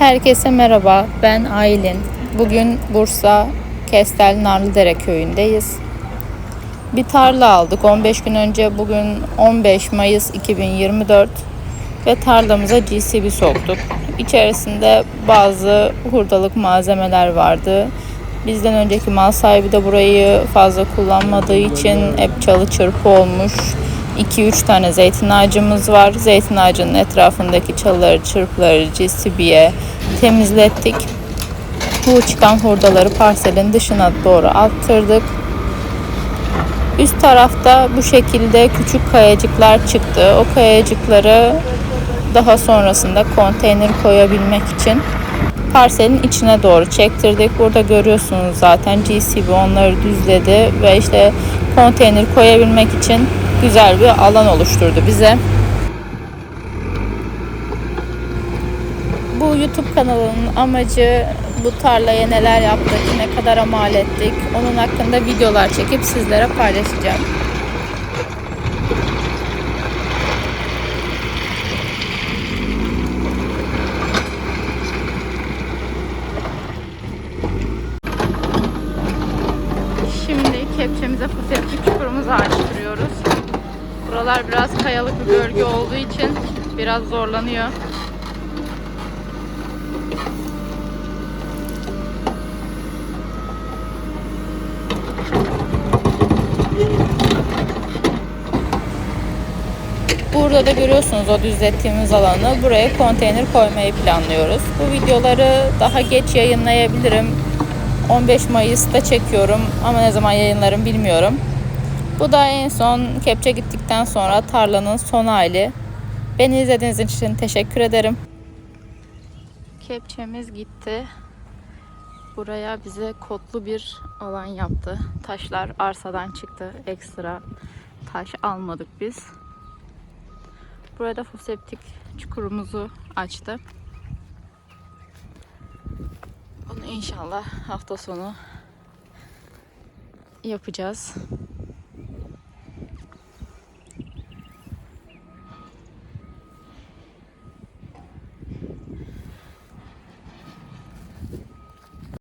Herkese merhaba, ben Aylin. Bugün Bursa Kestel Narlıdere köyündeyiz. Bir tarla aldık 15 gün önce. Bugün 15 Mayıs 2024 ve tarlamıza GCB soktuk. İçerisinde bazı hurdalık malzemeler vardı. Bizden önceki mal sahibi de burayı fazla kullanmadığı için hep çalı çırpı olmuş. 2-3 tane zeytin ağacımız var. Zeytin ağacının etrafındaki çalıları, çırpıları, GCB'ye temizlettik. Bu çıkan hurdaları parselin dışına doğru attırdık. Üst tarafta bu şekilde küçük kayacıklar çıktı. O kayacıkları daha sonrasında konteyner koyabilmek için parselin içine doğru çektirdik. Burada görüyorsunuz zaten GCB onları düzledi ve işte konteyner koyabilmek için güzel bir alan oluşturdu bize. Bu YouTube kanalının amacı bu tarlaya neler yaptık, ne kadar mal ettik, onun hakkında videolar çekip sizlere paylaşacağım. Şimdi kepçemize foseptik çukurumuzu açtırıyoruz. Buralar biraz kayalık bir bölge olduğu için biraz zorlanıyor. Burada da görüyorsunuz o düzlettiğimiz alanı. Buraya konteyner koymayı planlıyoruz. Bu videoları daha geç yayınlayabilirim. 15 Mayıs'ta çekiyorum ama ne zaman yayınlarım bilmiyorum. Bu da en son kepçe gittikten sonra tarlanın son hali. Beni izlediğiniz için teşekkür ederim. Kepçemiz gitti. Buraya bize kotlu bir alan yaptı. Taşlar arsadan çıktı. Ekstra taş almadık biz. Burada foseptik çukurumuzu açtı. Bunu inşallah hafta sonu yapacağız.